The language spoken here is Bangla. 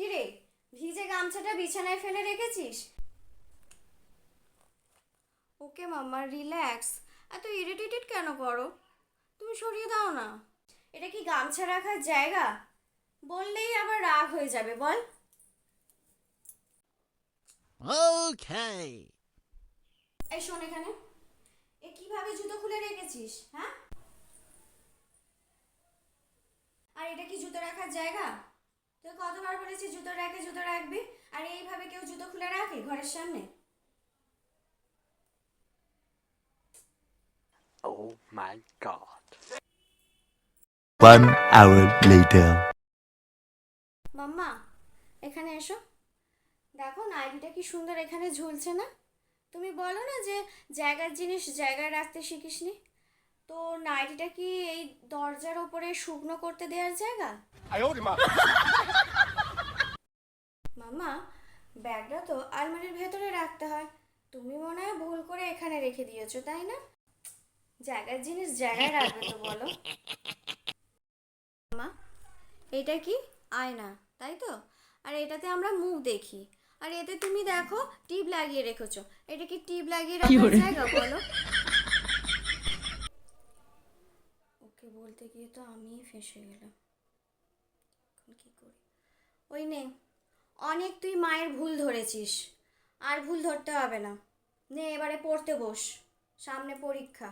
কিরে ভিজে গামছাটা বিছানায় ফেলে রেখেছিস? Okay mamma relax. এত ইরিটেটেড কেন করো? তুমি সরিয়ে দাও না। এটা কি গামছা রাখার জায়গা? বললেই আবার রাগ হয়ে যাবে বল. এই শোন এখানে। এ কীভাবে জুতো খুলে রেখেছিস হ্যাঁ? আর এটা কি জুতো রাখার জায়গা? তুই কতবার বলেছি জুতো রাখে জুতো রাখবি? আর এইভাবে কেউ জুতো খুলে রাখে ঘরের সামনে? Oh my god. One hour later. মাম্মা এখানে এসো। দেখো নাইটিটা কি সুন্দর এখানে ঝুলছে না? তুমি বলো না যে জায়গার জিনিস জায়গায় রাখতে শিখিসনি? তো কি এই দরজার ওপরে শুকনো করতে দেওয়ার জায়গা? মাম্মা ব্যাগটা তো আলমারির ভেতরে রাখতে হয়। তুমি মনে হয় ভুল করে এখানে রেখে দিয়েছ তাই না? জায়গার জিনিস জায়গায় রাখবে তো বলো। মা এটা কি? আয়না তাই তো? আর এটাতে আমরা মুখ দেখি। আর এতে তুমি দেখো টিপ লাগিয়ে রেখেছো। এটা কি টিপ লাগিয়ে রাখার জায়গা বলো ওকে বলতে গিয়ে তো আমি ফেসে গেলাম। এখন করি? ওই নে, অনেক তুই মায়ের ভুল ধরেছিস, আর ভুল ধরতে হবে না। নে, এবারে পড়তে বস, সামনে পরীক্ষা.